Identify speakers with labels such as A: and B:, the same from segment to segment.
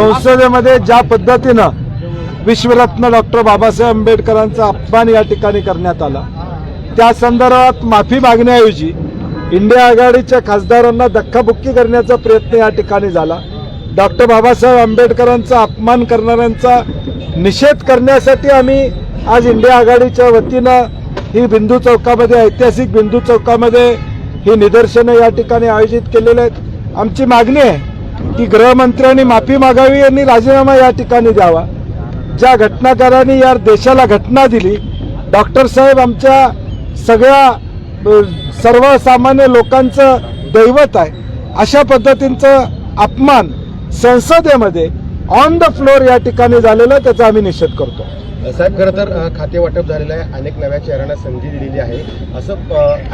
A: संसदेमध्ये ज्या पद्धतीनं विश्वरत्न डॉक्टर बाबासाहेब आंबेडकरांचा अपमान या ठिकाणी करण्यात आला त्या संदर्भात माफी मागण्याऐवजी इंडिया आघाडीच्या खासदारांना धक्काबुक्की करण्याचा प्रयत्न या ठिकाणी झाला. डॉक्टर बाबासाहेब आंबेडकरांचा अपमान करणाऱ्यांचा निषेध करण्यासाठी आम्ही आज इंडिया आघाडीच्या वतीनं ही बिंदू चौकामध्ये ऐतिहासिक बिंदू चौकामध्ये ही निदर्शनं या ठिकाणी आयोजित केलेली आहेत. आमची मागणी आहे की गृहमंत्र्यांनी माफी मागावी आणि राजीनामा या ठिकाणी द्यावा. ज्या घटनाकारांनी या देशाला घटना दिली डॉक्टर साहेब आमच्या सगळ्या सर्वसामान्य लोकांचं दैवत आहे. अशा पद्धतींचं अपमान संसदेमध्ये ऑन द फ्लोअर या ठिकाणी झालेलं आहे, त्याचा आम्ही निषेध करतो.
B: साहेब खरं तर खाते वाटप झालेलं आहे. अनेक नव्या चेहऱ्यांना संधी दिलेली आहे. असं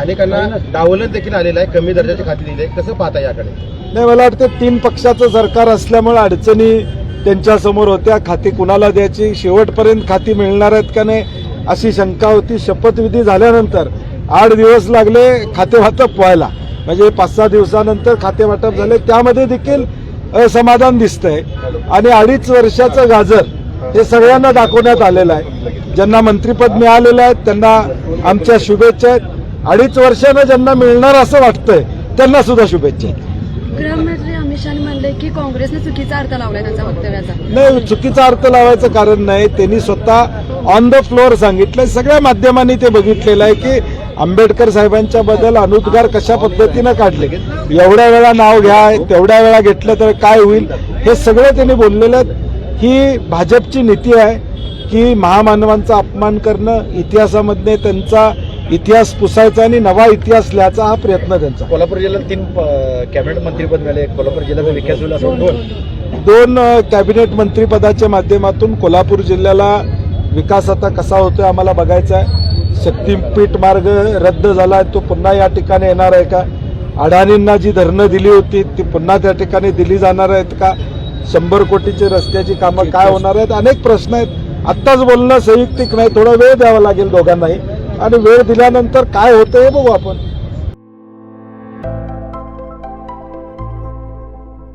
B: अनेकांना डावलत देखील आलेलं आहे कमी दर्जाची खाती दिली आहे. कसं पाहता याकडे?
A: नाही मला वाटतं तीन पक्षाचं सरकार असल्यामुळे अडचणी त्यांच्यासमोर होत्या. खाती कुणाला द्यायची? शेवटपर्यंत खाती मिळणार आहेत का नाही अशी शंका होती. शपथविधी झाल्यानंतर आठ दिवस लागले खातेवाटप व्हायला. म्हणजे पाच सहा दिवसानंतर खाते वाटप झाले. त्यामध्ये देखील असमाधान दिसतंय. आणि अडीच वर्षाचं गाजर हे सगळ्यांना दाखवण्यात आलेलं आहे. ज्यांना मंत्रिपद मिळालेलं आहे त्यांना आमच्या शुभेच्छा आहेत. अडीच वर्षानं ज्यांना मिळणार असं वाटतंय त्यांना सुद्धा शुभेच्छा आहेत.
C: की काँग्रेसने चुकीचा अर्थ लावलाय त्यांच्या वक्तव्याचा?
A: नाही चुकीचा अर्थ लावायचं कारण नाही. त्यांनी स्वतः ऑन द फ्लोअर सांगितलं सगळ्या माध्यमांनी ते बघितलेलं आहे की आंबेडकर साहेबांच्या बद्दल अनुद्गार कशा पद्धतीनं काढले. एवढ्या वेळा नाव घ्या तेवढ्या वेळा घेतलं तर काय होईल? हे सगळं त्यांनी बोललेलं आहे. ही भाजपची नीती आहे की महामानवांचा अपमान करणं इतिहासामधने त्यांचा इतिहास पुसायचा आणि नवा इतिहास लिहायचा हा प्रयत्न त्यांचा.
B: कोल्हापूर जिल्ह्यात तीन कॅबिनेट मंत्रीपद मिळाले. कोल्हापूर जिल्ह्याचा विकास होईल असं दोन
A: दोन कॅबिनेट मंत्रीपदाच्या माध्यमातून कोल्हापूर जिल्ह्याला विकास आता कसा होतोय आम्हाला बघायचा आहे शक्तीपीठ मार्ग रद्द झाला तो पुन्हा या ठिकाणी येणार आहे का? अडाणींना जी धरणं दिली होती ती पुन्हा त्या ठिकाणी दिली जाणार आहेत का? शंभर कोटीची रस्त्याची कामं काय होणार आहेत? अनेक प्रश्न आहेत. आत्ताच बोलणं संयुक्तिक नाही थोडा वेळ द्यावा लागेल दोघांनाही. आणि वेळ दिल्यानंतर काय होतं हे बघू आपण.